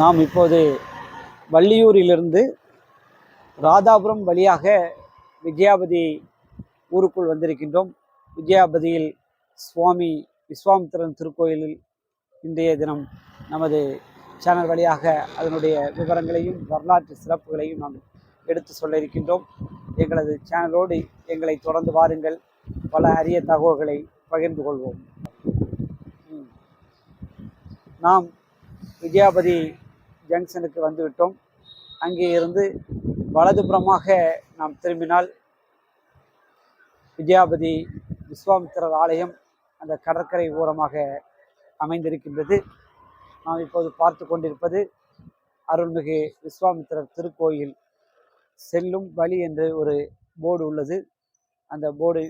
நாம் இப்போது வள்ளியூரிலிருந்து ராதாபுரம் வழியாக விஜயாபதி ஊருக்குள் வந்திருக்கின்றோம். விஜயாபதியில் சுவாமி விஸ்வாமித்திரன் திருக்கோயிலில் இன்றைய தினம் நமது சேனல் வழியாக அதனுடைய விவரங்களையும் வரலாற்று சிறப்புகளையும் நாம் எடுத்து சொல்ல இருக்கின்றோம். எங்களது சேனலோடு எங்களை தொடர்ந்து வாருங்கள். பல அரிய தகவல்களை பகிர்ந்து கொள்வோம். நாம் விஜயாபதி ஜங்ஷனுக்கு வந்துவிட்டோம். அங்கே இருந்து வலதுபுறமாக நாம் திரும்பினால் வித்யாபதி விஸ்வாமித்திரர் ஆலயம் அந்த கடற்கரை ஓரமாக அமைந்திருக்கின்றது. நாம் இப்போது பார்த்து கொண்டிருப்பது அருள்மிகு விஸ்வாமித்திரர் திருக்கோயில் செல்லும் வழி என்று ஒரு போர்டு உள்ளது. அந்த போர்டு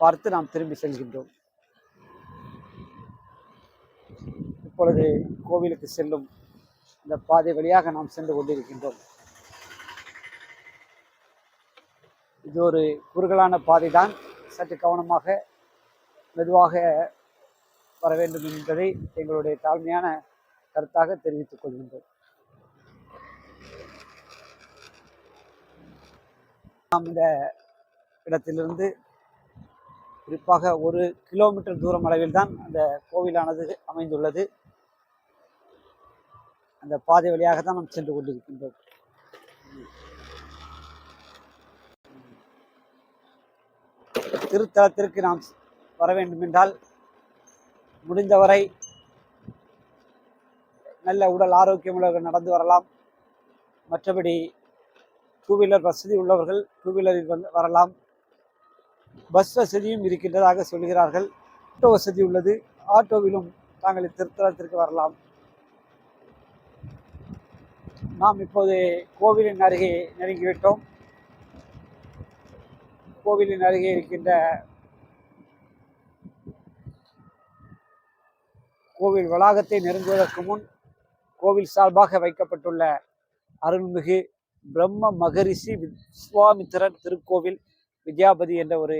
பார்த்து நாம் திரும்பி செல்கின்றோம். இப்பொழுது கோவிலுக்கு செல்லும் இந்த பாதை வழியாக நாம் சென்று கொண்டிருக்கின்றோம். இது ஒரு குறுகலான பாதை தான் சற்று கவனமாக மெதுவாக வர வேண்டும் என்பதை எங்களுடைய தாழ்மையான கருத்தாக தெரிவித்துக் கொள்கின்றோம். நாம் இந்த இடத்திலிருந்து குறிப்பாக ஒரு கிலோமீட்டர் தூரம் அளவில் தான் அந்த கோவிலானது அமைந்துள்ளது. அந்த பாதை வழியாக தான் நாம் சென்று கொண்டிருக்கின்றோம். திருத்தலத்திற்கு நாம் வர வேண்டுமென்றால் முடிந்தவரை நல்ல உடல் ஆரோக்கியம் உள்ளவர்கள் நடந்து வரலாம். மற்றபடி டூ வீலர் வசதி உள்ளவர்கள் டூ வீலரில் வந்து வரலாம். பஸ் வசதியும் இருக்கின்றதாக சொல்கிறார்கள். ஆட்டோ வசதி உள்ளது. ஆட்டோவிலும் தாங்கள் திருத்தலத்திற்கு வரலாம். நாம் இப்போது கோவிலின் அருகே நெருங்கிவிட்டோம். கோவிலின் அருகே இருக்கின்ற கோவில் வளாகத்தை நெருங்குவதற்கு முன் கோவில் சார்பாக வைக்கப்பட்டுள்ள அருள்மிகு பிரம்ம மகரிஷி விஸ்வாமித்திரன் திருக்கோவில் வித்யாபதி என்ற ஒரு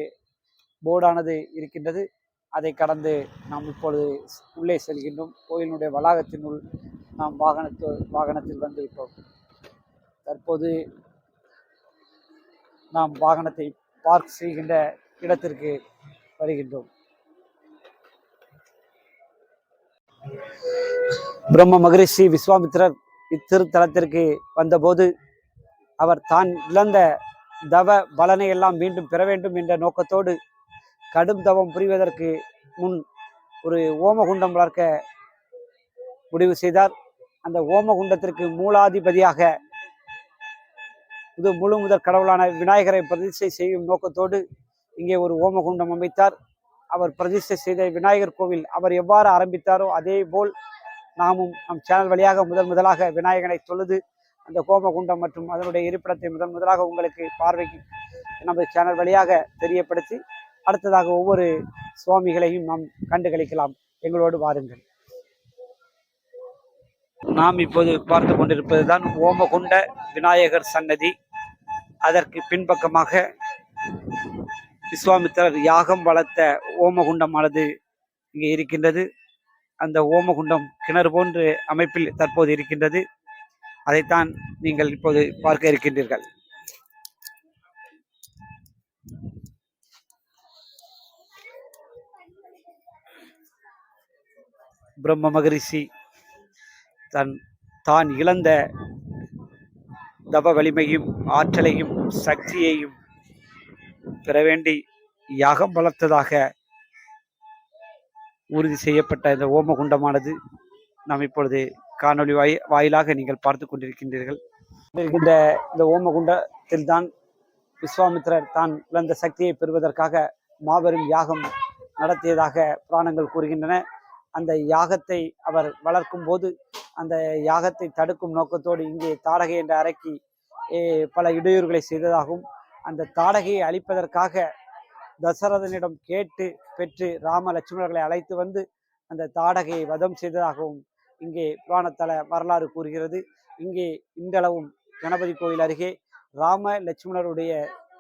போர்டானது இருக்கின்றது. அதை கடந்து நாம் இப்பொழுது உள்ளே செல்கின்றோம். கோயிலினுடைய வளாகத்தினுள் நாம் வாகனத்து வாகனத்தில் வந்துவிட்டோம். தற்போது நாம் வாகனத்தை பார்க் செய்கின்ற இடத்திற்கு வருகின்றோம். பிரம்ம மகரிஷி விஸ்வாமித்திரர் இத்திருத்தலத்திற்கு வந்தபோது அவர் தான் இழந்த தவ பலனை எல்லாம் மீண்டும் பெற வேண்டும் என்ற நோக்கத்தோடு கடும் தவம் புரிவதற்கு முன் ஒரு ஓமகுண்டம் வளர்க்க முடிவு செய்தார். அந்த ஓமகுண்டத்திற்கு மூலாதிபதியாக இது முழு முதற் கடவுளான விநாயகரை பிரதிஷ்டை செய்யும் நோக்கத்தோடு இங்கே ஒரு ஓமகுண்டம் அமைத்தார். அவர் பிரதிஷ்டை செய்த விநாயகர் கோவில் அவர் எவ்வாறு ஆரம்பித்தாரோ அதே போல் நாமும் நம் சேனல் வழியாக முதல் முதலாக விநாயகனை தொழுது அந்த கோமகுண்டம் மற்றும் அதனுடைய இருப்பிடத்தை முதன் முதலாக உங்களுக்கு பார்வைக்கு நமது சேனல் வழியாக தெரியப்படுத்தி அடுத்ததாக ஒவ்வொரு சுவாமிகளையும் நாம் கண்டு கழிக்கலாம் எங்களோடு வாருங்கள். நாம் இப்போது பார்த்து கொண்டிருப்பதுதான் ஓமகுண்ட விநாயகர் சன்னதி. அதற்கு பின்பக்கமாக விஸ்வாமித்திரர் யாகம் வளர்த்த ஓமகுண்டமானது இங்கே இருக்கின்றது. அந்த ஓமகுண்டம் கிணறு போன்று அமைப்பில் தற்போது இருக்கின்றது. அதைத்தான் நீங்கள் இப்போது பார்க்க இருக்கின்றீர்கள். பிரம்ம மகரிஷி தன் தான் இழந்த தவ வலிமையும் ஆற்றலையும் சக்தியையும் பெற வேண்டி யாகம் வளர்த்ததாக உறுதி செய்யப்பட்ட இந்த ஓமகுண்டமானது நாம் இப்பொழுது காணொளி வாய் வாயிலாக நீங்கள் பார்த்து கொண்டிருக்கின்றீர்கள். இருக்கின்ற இந்த ஓமகுண்டத்தில் தான் விஸ்வாமித்திரர் தான் இழந்த சக்தியை பெறுவதற்காக மாபெரும் யாகம் நடத்தியதாக புராணங்கள் கூறுகின்றன. அந்த யாகத்தை அவர் வளர்க்கும் போது அந்த யாகத்தை தடுக்கும் நோக்கத்தோடு இங்கே தாடகை என்ற அறைக்கு பல இடையூறுகளை செய்ததாகவும் அந்த தாடகையை அழிப்பதற்காக தசரதனிடம் கேட்டு பெற்று ராம லட்சுமணர்களை அழைத்து வந்து அந்த தாடகையை வதம் செய்ததாகவும் இங்கே புராணத்தல வரலாறு கூறுகிறது. இங்கே இன்றளவும் கணபதி கோயில் அருகே ராம லட்சுமணருடைய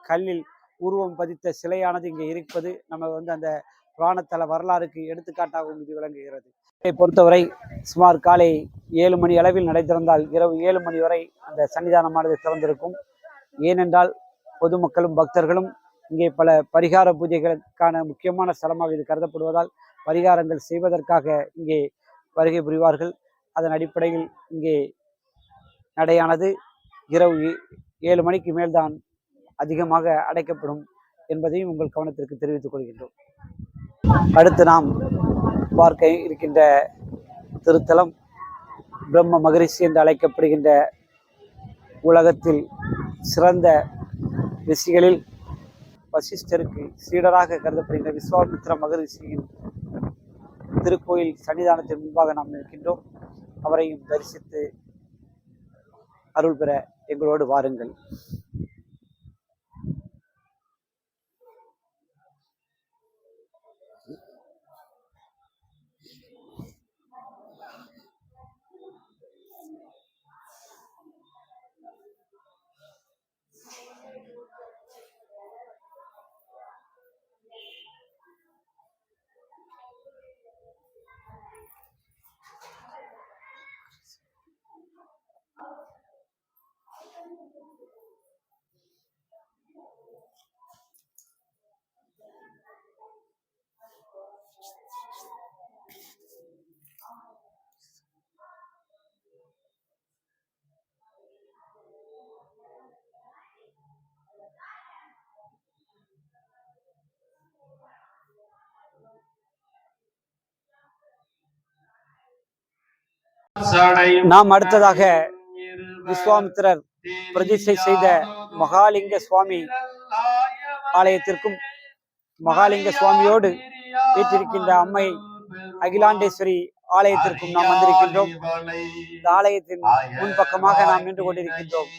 கல்லில் உருவம் பதித்த சிலையானது இங்கே இருப்பது நம்ம வந்து அந்த புராணத்தல வரலாறுக்கு எடுத்துக்காட்டாகவும் இது விளங்குகிறது. பொறுத்தவரை சுமார் காலை ஏழு மணி அளவில் நடைதிறந்தால் இரவு ஏழு மணி வரை அந்த சன்னிதானமானது திறந்திருக்கும். ஏனென்றால் பொதுமக்களும் பக்தர்களும் இங்கே பல பரிகார பூஜைகளுக்கான முக்கியமான ஸ்தலமாக இது கருதப்படுவதால் பரிகாரங்கள் செய்வதற்காக இங்கே வருகை புரிவார்கள். அதன் அடிப்படையில் இங்கே நடையானது இரவு ஏ- ஏழு மணிக்கு மேல்தான் அதிகமாக அடைக்கப்படும் என்பதையும் உங்கள் கவனத்திற்கு தெரிவித்துக் கொள்கின்றோம். அடுத்து நாம் பார்க்க இருக்கின்ற திருத்தலம் பிரம்ம மகரிஷி என்று அழைக்கப்படுகின்ற உலகத்தில் சிறந்த ரிஷிகளில் வசிஷ்டருக்கு சீடராக கருதப்படுகின்ற விஸ்வாமித்ர மகரிஷியின் திருக்கோயில் சன்னிதானத்தின் முன்பாக நாம் நிற்கின்றோம். அவரையும் தரிசித்து அருள் பெற எங்களோடு வாருங்கள். நாம் அடுத்ததாக விஸ்வாமித்திரர் பிரதிஷ்டை செய்த மகாலிங்க சுவாமி ஆலயத்திற்கும் மகாலிங்க சுவாமியோடு வீற்றிருக்கின்ற அம்மை அகிலாண்டேஸ்வரி ஆலயத்திற்கும் நாம் வந்திருக்கின்றோம். இந்த ஆலயத்தின் முன்பக்கமாக நாம் நின்று கொண்டிருக்கின்றோம்.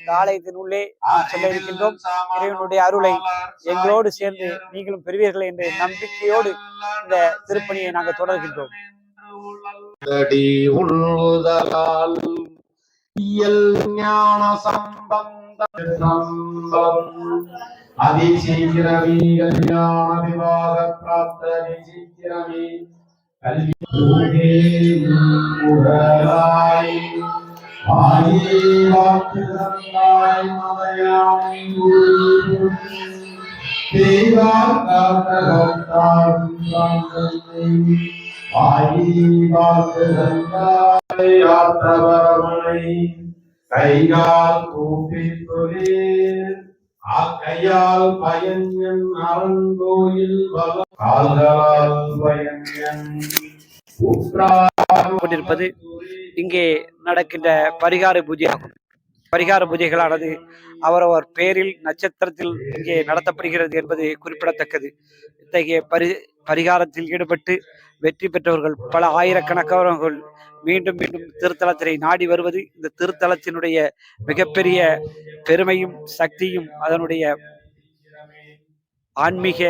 இந்த ஆலயத்தின் உள்ளே நாம் செல்ல இருக்கின்றோம். இறைவனுடைய அருளை எங்களோடு சேர்ந்து நீங்களும் பெறுவீர்கள் என்ற நம்பிக்கையோடு இந்த திருப்பணியை நாங்கள் தொடர்கின்றோம். തടി ഉള്ളുതലാൽ ജ്ഞാന സംബന്ധം അതിശീഘ്രമീ വിവാഹ പ്രാപ്ത അതിശീഘ്രമീ കല്യാണായി கல்வி ஆத்தவரமனை கைகால் கூப்பி தொழில் அக்கையால் பயன் அரங்கோயில் கால்களால் பயன் கொண்டிருப்பது இங்கே நடக்கின்ற பரிகார பூஜையாகும். பரிகார பூஜைகளானது அவரவர் பெயரில் நட்சத்திரத்தில் இங்கே நடத்தப்படுகிறது என்பது குறிப்பிடத்தக்கது. இத்தகைய பரி பரிகாரத்தில் ஈடுபட்டு வெற்றி பெற்றவர்கள் பல ஆயிரக்கணக்கானவர்கள் மீண்டும் மீண்டும் திருத்தலத்தினை நாடி வருவது. இந்த திருத்தலத்தினுடைய மிகப்பெரிய பெருமையும் சக்தியும் அதனுடைய ஆன்மீக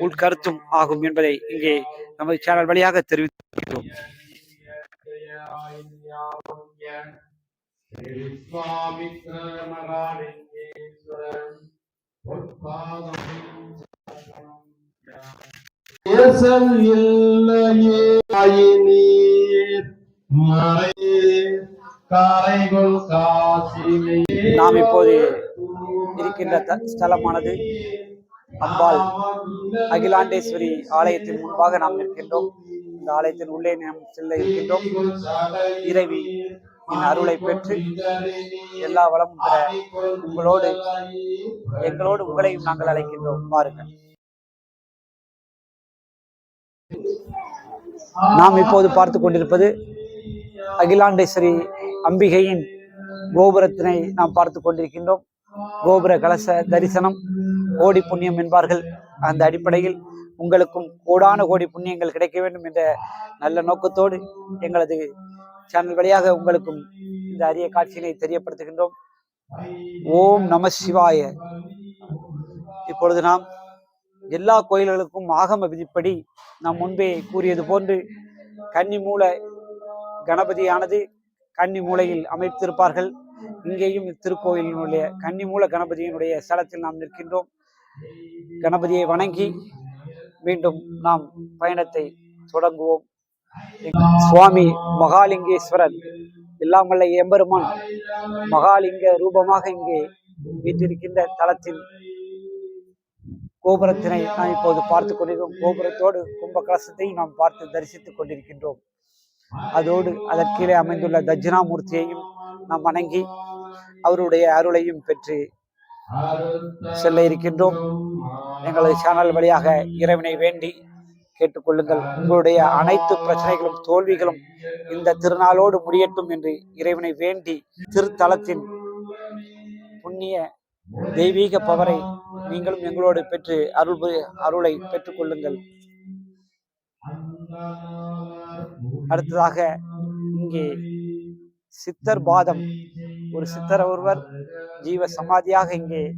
உள்கருத்தும் ஆகும் என்பதை இங்கே நமது சேனல் வழியாக தெரிவித்துள்ளோம் தேசம் இல்லையே நீர் மறையே காரைகள் காசிலே. நாம் இப்போது இருக்கின்ற த- ஸ்தலமானது அம்பாள் அகிலாண்டேஸ்வரி ஆலயத்தின் முன்பாக நாம் நிற்கின்றோம். இந்த ஆலயத்தின் உள்ளே நாம் செல்ல இருக்கின்றோம். இறைவி என் அருளை பெற்று எல்லா வளமும் பெற உங்களோடு எங்களோடு உங்களையும் நாங்கள் அழைக்கின்றோம். பாருங்கள். நாம் இப்போது பார்த்து கொண்டிருப்பது அகிலாண்டேஸ்வரி அம்பிகையின் கோபுரத்தினை நாம் பார்த்து கொண்டிருக்கின்றோம். கோபுர கலச தரிசனம் கோடி புண்ணியம் என்பார்கள். அந்த அடிப்படையில் உங்களுக்கும் கோடான கோடி புண்ணியங்கள் கிடைக்க வேண்டும் என்ற நல்ல நோக்கத்தோடு எங்களது சேனல் வழியாக உங்களுக்கும் இந்த அரிய காட்சியினை தெரியப்படுத்துகின்றோம். ஓம் நம சிவாய. இப்பொழுது நாம் எல்லா கோயில்களுக்கும் ஆகம விதிப்படி நாம் முன்பே கூறியது போன்று கன்னி மூல கணபதியானது கன்னி மூலையில் அமைத்திருப்பார்கள். இங்கேயும் இத்திருக்கோயிலினுடைய கன்னி மூல கணபதியினுடைய ஸ்தலத்தில் நாம் நிற்கின்றோம். கணபதியை வணங்கி மீண்டும் நாம் பயணத்தை தொடங்குவோம். சுவாமி மகாலிங்கேஸ்வரன் எல்லாம் எம்பெருமான் மகாலிங்க ரூபமாக இங்கே வீட்டிருக்கின்ற தலத்தின் கோபுரத்தினை நாம் இப்போது பார்த்து கொண்டிருக்கிறோம். கோபுரத்தோடு கும்பகலசத்தையும் நாம் பார்த்து தரிசித்துக் கொண்டிருக்கின்றோம். அதோடு அதற்கீழே அமைந்துள்ள தட்சிணாமூர்த்தியையும் நாம் வணங்கி அவருடைய அருளையும் பெற்று செல்ல இருக்கின்றோம். எங்களது சேனல் வழியாக இறைவனை வேண்டி கேட்டுக்கொள்ளுங்கள் உங்களுடைய அனைத்து பிரச்சனைகளும் தோல்விகளும் இந்த திருநாளோடு முடியட்டும் என்று இறைவனை வேண்டி திருத்தலத்தின் புண்ணிய தெய்வீக பவரை நீங்களும் எங்களோடு பெற்று அருள் புரி- அருளை பெற்றுக்கொள்ளுங்கள் அடுத்ததாக இங்கே சித்தர் பாதம். ஒரு சித்தர் ஒருவர் ஜீவ சமாதியாக இங்கே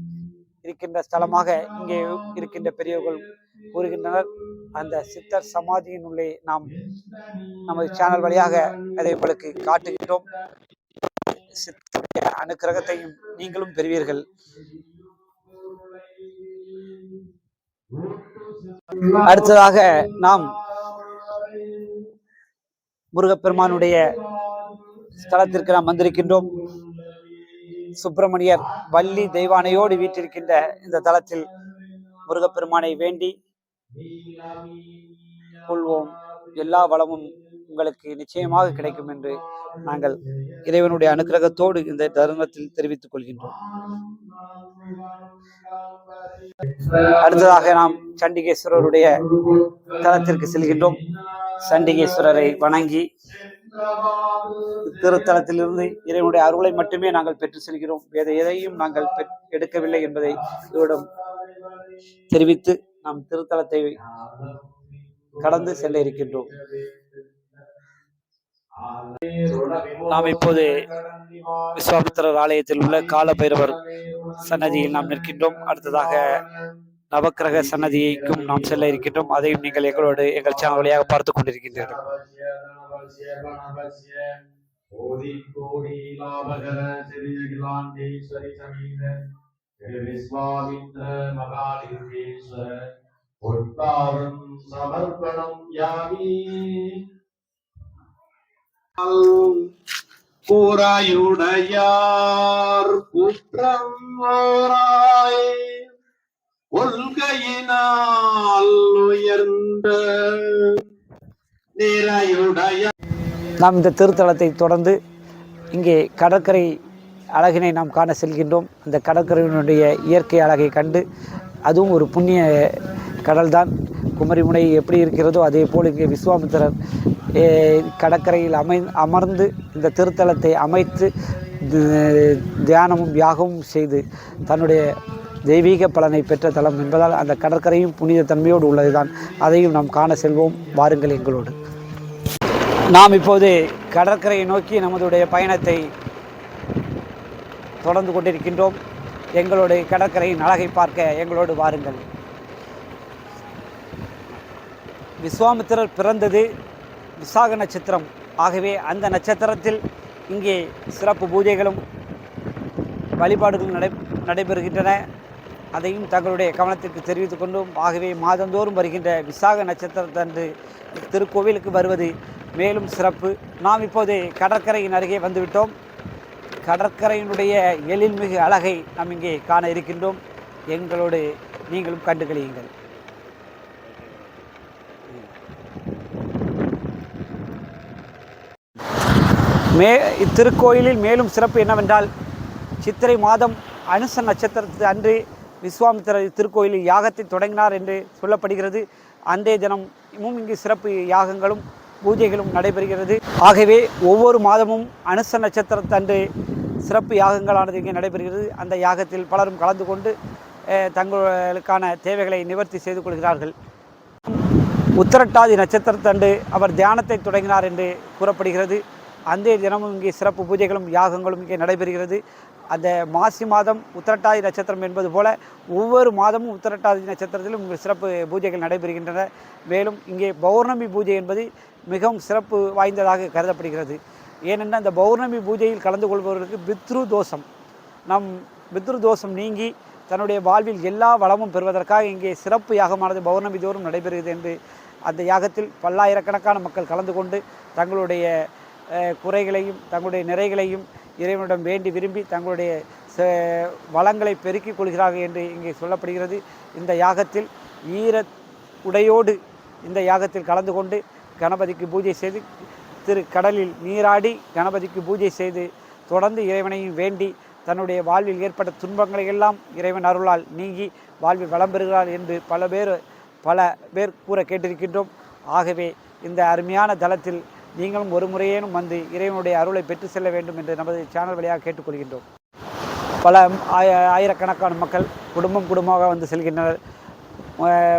இருக்கின்ற ஸ்தலமாக இங்கே இருக்கின்ற பெரியவர்கள் கூறுகின்றனர். அந்த சித்தர் சமாதியின் உள்ளே நாம் நமது சேனல் வழியாக அதை உங்களுக்கு காட்டுகின்றோம். சித்தருடைய அனுக்கிரகத்தையும் நீங்களும் பெறுவீர்கள். அடுத்ததாக நாம் முருகப்பெருமானுடைய ஸ்தலத்திற்கு நாம் வந்திருக்கின்றோம். சுப்பிரமணியர் வள்ளி தெய்வானையோடு வீற்றிருக்கின்ற இந்த தலத்தில் முருகப்பெருமானை வேண்டி கொள்வோம். எல்லா வளமும் உங்களுக்கு நிச்சயமாக கிடைக்கும் என்று நாங்கள் இறைவனுடைய அனுக்கிரகத்தோடு இந்த தருணத்தில் தெரிவித்துக் கொள்கின்றோம். அடுத்ததாக நாம் சண்டிகேஸ்வரருடைய தலத்திற்கு செல்கின்றோம். சண்டிகேஸ்வரரை வணங்கி திருத்தலத்திலிருந்து இறைவனுடைய அருளை மட்டுமே நாங்கள் பெற்று செல்கிறோம். வேறு எதையும் நாங்கள் எடுக்கவில்லை என்பதை இவரிடம் தெரிவித்து நாம் திருத்தலத்தை கடந்து செல்ல இருக்கின்றோம். நாம் இப்போது விஸ்வாமித்திரர் ஆலயத்தில் உள்ள காலபைரவர் சன்னதியில் நாம் நிற்கின்றோம். அடுத்ததாக நவக்கிரக சன்னதிக்கும் நாம் செல்ல இருக்கின்றோம். அதையும் நீங்கள் எங்களோடு எங்கள் சேனல் வழியாக பார்த்து கொண்டிருக்கின்றீர்கள். கூறாயுடையார் குற்றம் ஓராய் கொள்கையினால் உயர்ந்த நிறையுடைய நாம் இந்த திருத்தலத்தை தொடர்ந்து இங்கே கடற்கரை அழகினை நாம் காண செல்கின்றோம். அந்த கடற்கரையினுடைய இயற்கை அழகை கண்டு அதுவும் ஒரு புண்ணிய கடல்தான். குமரிமுனை எப்படி இருக்கிறதோ அதே போல் இங்கே விஸ்வாமித்திரர் கடற்கரையில் அமை அமர்ந்து இந்த திருத்தலத்தை அமைத்து தியானமும் யாகமும் செய்து தன்னுடைய தெய்வீக பலனை பெற்ற தலம் என்பதால் அந்த கடற்கரையும் புனித தன்மையோடு உள்ளதுதான். அதையும் நாம் காண செல்வோம். வாருங்கள் எங்களோடு. நாம் இப்போது கடற்கரையை நோக்கி நமதுடைய பயணத்தை தொடர்ந்து கொண்டிருக்கின்றோம். எங்களுடைய கடற்கரையின் அழகை பார்க்க எங்களோடு வாருங்கள். விஸ்வாமித்திரர் பிறந்தது விசாக நட்சத்திரம். ஆகவே அந்த நட்சத்திரத்தில் இங்கே சிறப்பு பூஜைகளும் வழிபாடுகளும் நடை நடைபெறுகின்றன. அதையும் தங்களுடைய கவனத்திற்கு தெரிவித்துக் கொண்டும். ஆகவே மாதந்தோறும் வருகின்ற விசாக நட்சத்திரத்தன்று திருக்கோவிலுக்கு வருவது மேலும் சிறப்பு. நாம் இப்போது கடற்கரையின் அருகே வந்துவிட்டோம். கடற்கரையினுடைய எழில்மிகு அழகை நாம் இங்கே காண இருக்கின்றோம். எங்களோடு நீங்களும் கண்டுகளியுங்கள் மே இத்திருக்கோயிலில் மேலும் சிறப்பு என்னவென்றால் சித்திரை மாதம் அனுச நட்சத்திரத்து அன்று விஸ்வாமித்திரர் திருக்கோயிலில் யாகத்தை தொடங்கினார் என்று சொல்லப்படுகிறது. அன்றைய தினமும் இங்கு சிறப்பு யாகங்களும் பூஜைகளும் நடைபெறுகிறது. ஆகவே ஒவ்வொரு மாதமும் அனுச நட்சத்திரத்தன்று சிறப்பு யாகங்களானது இங்கே நடைபெறுகிறது. அந்த யாகத்தில் பலரும் கலந்து கொண்டு தங்களுக்கான தேவைகளை நிவர்த்தி செய்து கொள்கிறார்கள். உத்திரட்டாதி நட்சத்திரத்தன்று அவர் தியானத்தை தொடங்கினார் என்று கூறப்படுகிறது. அந்த தினமும் இங்கே சிறப்பு பூஜைகளும் யாகங்களும் இங்கே நடைபெறுகிறது. அந்த மாசி மாதம் உத்திரட்டாதி நட்சத்திரம் என்பது போல ஒவ்வொரு மாதமும் உத்திரட்டாதி நட்சத்திரத்திலும் இங்கே சிறப்பு பூஜைகள் நடைபெறுகின்றன. மேலும் இங்கே பௌர்ணமி பூஜை என்பது மிகவும் சிறப்பு வாய்ந்ததாக கருதப்படுகிறது. ஏனென்றால் அந்த பௌர்ணமி பூஜையில் கலந்து கொள்பவர்களுக்கு பித்ரு தோஷம். நம் பித்ரு தோஷம் நீங்கி தன்னுடைய வாழ்வில் எல்லா வளமும் பெறுவதற்காக இங்கே சிறப்பு யாகமானது பௌர்ணமி தோறும் நடைபெறுகிறது என்று அந்த யாகத்தில் பல்லாயிரக்கணக்கான மக்கள் கலந்து கொண்டு தங்களுடைய குறைகளையும் தங்களுடைய நிறைகளையும் இறைவனிடம் வேண்டி விரும்பி தங்களுடைய ச- வளங்களை பெருக்கிக் கொள்கிறார்கள் என்று இங்கே சொல்லப்படுகிறது. இந்த யாகத்தில் ஈர உடையோடு இந்த யாகத்தில் கலந்து கொண்டு கணபதிக்கு பூஜை செய்து திரு கடலில் நீராடி கணபதிக்கு பூஜை செய்து தொடர்ந்து இறைவனையும் வேண்டி தன்னுடைய வாழ்வில் ஏற்பட்ட துன்பங்களை எல்லாம் இறைவன் அருளால் நீங்கி வாழ்வில் வளம் பெறுகிறார் என்று பல பேர் பல பேர் கூற கேட்டிருக்கின்றோம். ஆகவே இந்த அருமையான தளத்தில் நீங்களும் ஒரு முறையேனும் வந்து இறைவனுடைய அருளை பெற்று செல்ல வேண்டும் என்று நமது சேனல் வழியாக கேட்டுக்கொள்கின்றோம். பல ஆய- ஆயிரக்கணக்கான மக்கள் குடும்பம் குடும்பமாக வந்து செல்கின்றனர்.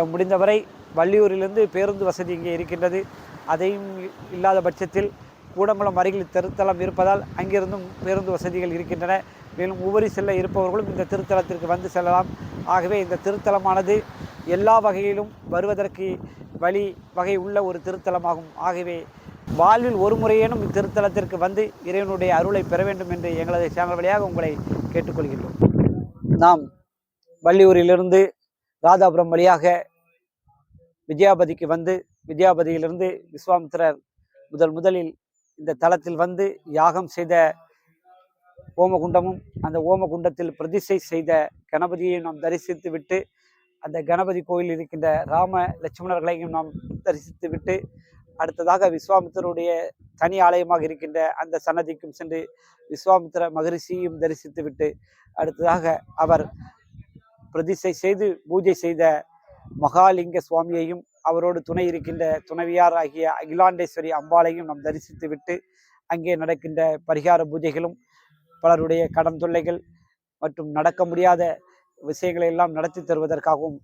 முடிந்தவரை வள்ளியூரிலிருந்து பேருந்து வசதி இங்கே இருக்கின்றது. அதையும் இல்லாத பட்சத்தில் கூடங்குளம் அருகில் திருத்தலம் இருப்பதால் அங்கிருந்தும் பேருந்து வசதிகள் இருக்கின்றன. மேலும் உபரி செல்ல இருப்பவர்களும் இந்த திருத்தலத்திற்கு வந்து செல்லலாம். ஆகவே இந்த திருத்தலமானது எல்லா வகையிலும் வருவதற்கு வழி வகை உள்ள ஒரு திருத்தலமாகும். ஆகவே வாழ்வில் ஒரு முறையேனும் இத்திருத்தலத்திற்கு வந்து இறைவனுடைய அருளை பெற வேண்டும் என்று எங்களது சேனல் வழியாக உங்களை கேட்டுக்கொள்கின்றோம். நாம் வள்ளியூரிலிருந்து ராதாபுரம் வழியாக விஜயாபதிக்கு வந்து வித்யாபதியிலிருந்து விஸ்வாமித்திரர் முதல் முதலில் இந்த தலத்தில் வந்து யாகம் செய்த ஓமகுண்டமும் அந்த ஓமகுண்டத்தில் பிரதிஷ்டை செய்த கணபதியை நாம் தரிசித்து விட்டு அந்த கணபதி கோயில் இருக்கின்ற ராம லட்சுமணர்களையும் நாம் தரிசித்து விட்டு அடுத்ததாக விஸ்வாமித்தருடைய தனி ஆலயமாக இருக்கின்ற அந்த சன்னதிக்கும் சென்று விஸ்வாமித்திர மகரிஷியும் தரிசித்து விட்டு அடுத்ததாக அவர் பிரதிஷ்டை செய்து பூஜை செய்த மகாலிங்க சுவாமியையும் அவரோடு துணை இருக்கின்ற துணைவியார் ஆகிய அகிலாண்டேஸ்வரி அம்பாளையும் நாம் தரிசித்து விட்டு அங்கே நடக்கின்ற பரிகார பூஜைகளும் பலருடைய கடன் தொல்லைகள் மற்றும் நடக்க முடியாத விஷயங்களை எல்லாம் நடத்தி தருவதற்காகவும்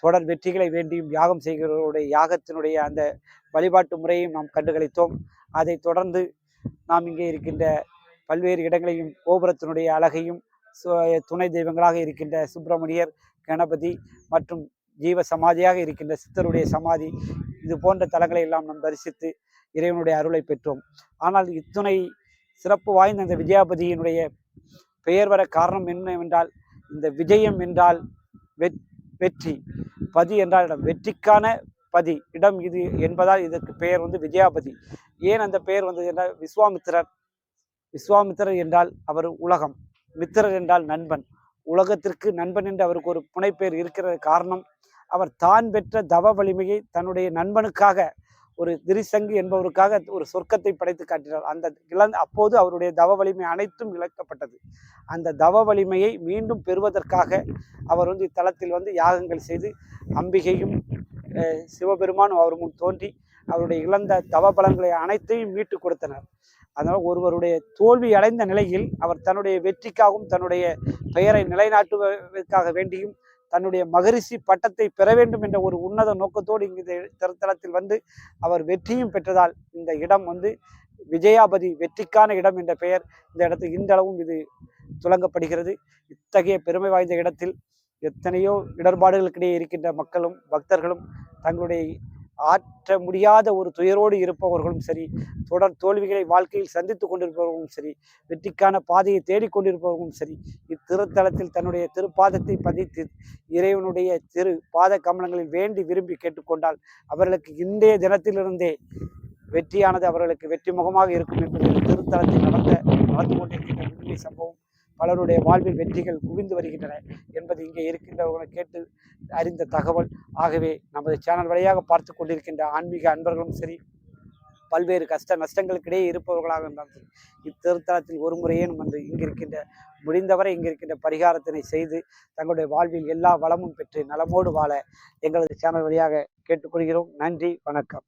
தொடர் வெற்றிகளை வேண்டியும் யாகம் செய்கிறவருடைய யாகத்தினுடைய அந்த வழிபாட்டு முறையையும் நாம் கண்டுகளித்தோம். அதைத் தொடர்ந்து நாம் இங்கே இருக்கின்ற பல்வேறு இடங்களையும் கோபுரத்தினுடைய அழகையும் சு- துணை தெய்வங்களாக இருக்கின்ற சுப்பிரமணியர் கணபதி மற்றும் ஜீவ சமாதியாக இருக்கின்ற சித்தருடைய சமாதி இது போன்ற தலங்களை எல்லாம் நாம் தரிசித்து இறைவனுடைய அருளை பெற்றோம். ஆனால் இத்துணை சிறப்பு வாய்ந்த இந்த விஜயாபதியினுடைய பெயர் வர காரணம் என்னவென்றால் இந்த விஜயம் என்றால் வெற் வெற்றி. பதி என்றால் இடம். வெற்றிக்கான பதி. இடம் இது என்பதால் இதற்கு பெயர் வந்து விஜயாபதி. ஏன் அந்த பெயர் வந்தது என்றால் விஸ்வாமித்திரர். விஸ்வாமித்திரர் என்றால் அவர் உலகம். மித்திரர் என்றால் நண்பன். உலகத்திற்கு நண்பன் என்று அவருக்கு ஒரு புனைப்பெயர் இருக்கிற காரணம் அவர் தான் பெற்ற தவ வலிமையை தன்னுடைய நண்பனுக்காக ஒரு திரிசங்கு என்பவருக்காக ஒரு சொர்க்கத்தை படைத்து காட்டினார். அந்த இழந்த அப்போது அவருடைய தவ வலிமை அனைத்தும் இழக்கப்பட்டது. அந்த தவ வலிமையை மீண்டும் பெறுவதற்காக அவர் வந்து இத்தலத்தில் வந்து யாகங்கள் செய்து அம்பிகையும் சிவபெருமானும் அவர் முன் தோன்றி அவருடைய இழந்த தவ பலன்களை அனைத்தையும் மீட்டு கொடுத்தனர். அதனால் ஒருவருடைய தோல்வி அடைந்த நிலையில் அவர் தன்னுடைய வெற்றிக்காகவும் தன்னுடைய பெயரை நிலைநாட்டுவதற்காக வேண்டியும் தன்னுடைய மகரிஷி பட்டத்தை பெற வேண்டும் என்ற ஒரு உன்னத நோக்கத்தோடு இங்கு திருத்தலத்தில் வந்து அவர் வெற்றியும் பெற்றதால் இந்த இடம் வந்து விஜயாபதி வெற்றிக்கான இடம் என்ற பெயர் இந்த இடத்தில் இன்றளவும் இது துலங்கப்படுகிறது. இத்தகைய பெருமை வாய்ந்த இடத்தில் எத்தனையோ இடர்பாடுகளுக்கிடையே இருக்கின்ற மக்களும் பக்தர்களும் தங்களுடைய ஆற்ற முடியாத ஒரு துயரோடு இருப்பவர்களும் சரி தொடர் தோல்விகளை வாழ்க்கையில் சந்தித்து கொண்டிருப்பவர்களும் சரி வெற்றிக்கான பாதையை தேடிக்கொண்டிருப்பவர்களும் சரி இத்திருத்தலத்தில் தன்னுடைய திருப்பாதத்தை பதித்து இறைவனுடைய திரு பாத கமலங்களில் வேண்டி விரும்பி கேட்டுக்கொண்டால் அவர்களுக்கு இன்றைய தினத்திலிருந்தே வெற்றியானது அவர்களுக்கு வெற்றி முகமாக இருக்கும் என்பது திருத்தலத்தில் நடந்த நடந்து கொண்டிருக்கின்ற உண்மை சம்பவம். பலருடைய வாழ்வில் வெற்றிகள் குவிந்து வருகின்றன என்பது இங்கே இருக்கின்றவர்களை கேட்டு அறிந்த தகவல். ஆகவே நமது சேனல் வழியாக பார்த்து கொண்டிருக்கின்ற ஆன்மீக அன்பர்களும் சரி பல்வேறு கஷ்ட நஷ்டங்களுக்கிடையே இருப்பவர்களாக இருந்தாலும் சரி இத்திருத்தலத்தில் ஒரு முறையே வந்து இங்கிருக்கின்ற முடிந்தவரை இங்கிருக்கின்ற பரிகாரத்தினை செய்து தங்களுடைய வாழ்வில் எல்லா வளமும் பெற்று நலமோடு வாழ எங்களது சேனல் வழியாக கேட்டுக்கொள்கிறோம். நன்றி வணக்கம்.